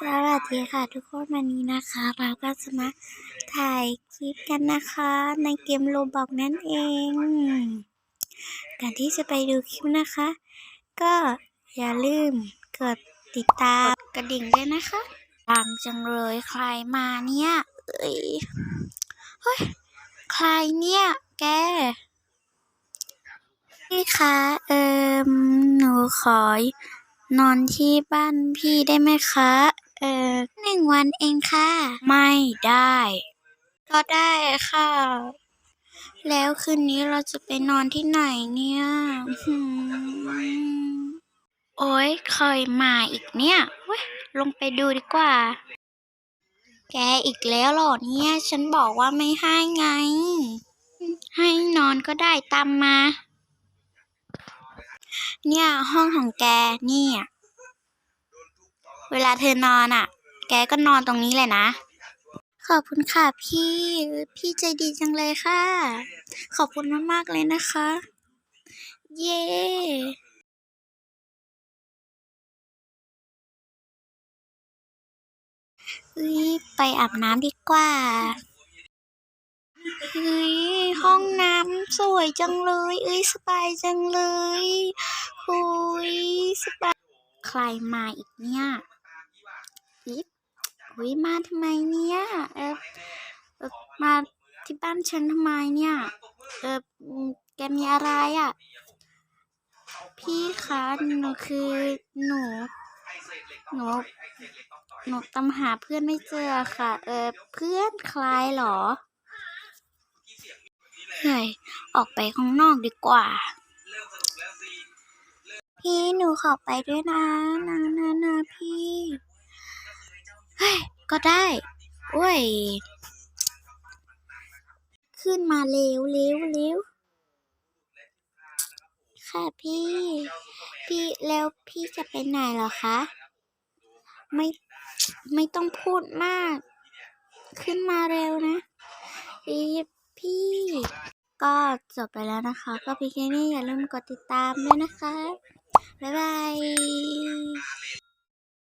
สวัสดีค่ะทุกคนวันนี้นะคะเราก็จะมาถ่ายคลิปกันนะคะ ในเกมโลบอกนั่นเองก่อนที่จะไปดูคลิปนะคะ ก็อย่าลืมกดติดตามกระดิ่งด้วยนะคะดังจังเลยใครมาเนี่ย เอ้ยเฮ้ยใครเนี่ย แกพี่คะเอิมหนูขอนอนที่บ้านพี่ได้ไหมคะ เออหนึ่งวันเองค่ะ ไม่ได้ ก็ได้ค่ะ แล้วคืนนี้เราจะไปนอนที่ไหนเนี่ยหืมโอ๊ยเคยมาอีกเนี่ยเว้ยลงไปดูดีกว่า แกอีกแล้วเหรอเนี่ย ฉันบอกว่าไม่ให้ไง ให้นอนก็ได้ตามมา เนี่ยห้องของแกเนี่ย เวลาเธอนอนอะ แกก็นอนตรงนี้เลยนะ ขอบคุณค่ะพี่ พี่ใจดีจังเลยค่ะ ขอบคุณมากๆเลยนะคะ เย้เอ้ยไปอาบน้ำดีกว่าเฮ้ยห้องน้ำสวยจังเลย เอ้ยสบายจังเลยหุยสบาย ใครมาอีกเนี่ยอิฟ หุยมาทำไมเนี่ยเออเออมาที่บ้านฉันทำไมเนี่ยเอออืมแกมีอะไรอะ พี่คะหนูคือหนูหนูหนูตามหาเพื่อนไม่เจอค่ะ เออเพื่อนใครเหรอเฮ้ยออกไปข้างนอกดีกว่า พี่หนูขอไปด้วยนะนะนะนะพี่ เฮ้ย ก็ได้โอ้ย ขึ้นมาเร็วเร็วเร็วค่ะพี่ พี่แล้วพี่จะไปไหนเหรอคะ ไม่ ไม่ต้องพูดมาก ขึ้นมาเร็วนะอีพี่ ก็จบไปแล้วนะคะ ก็พี่แค่นี้อย่าลืมกดติดตามด้วยนะคะ บ๊ายบาย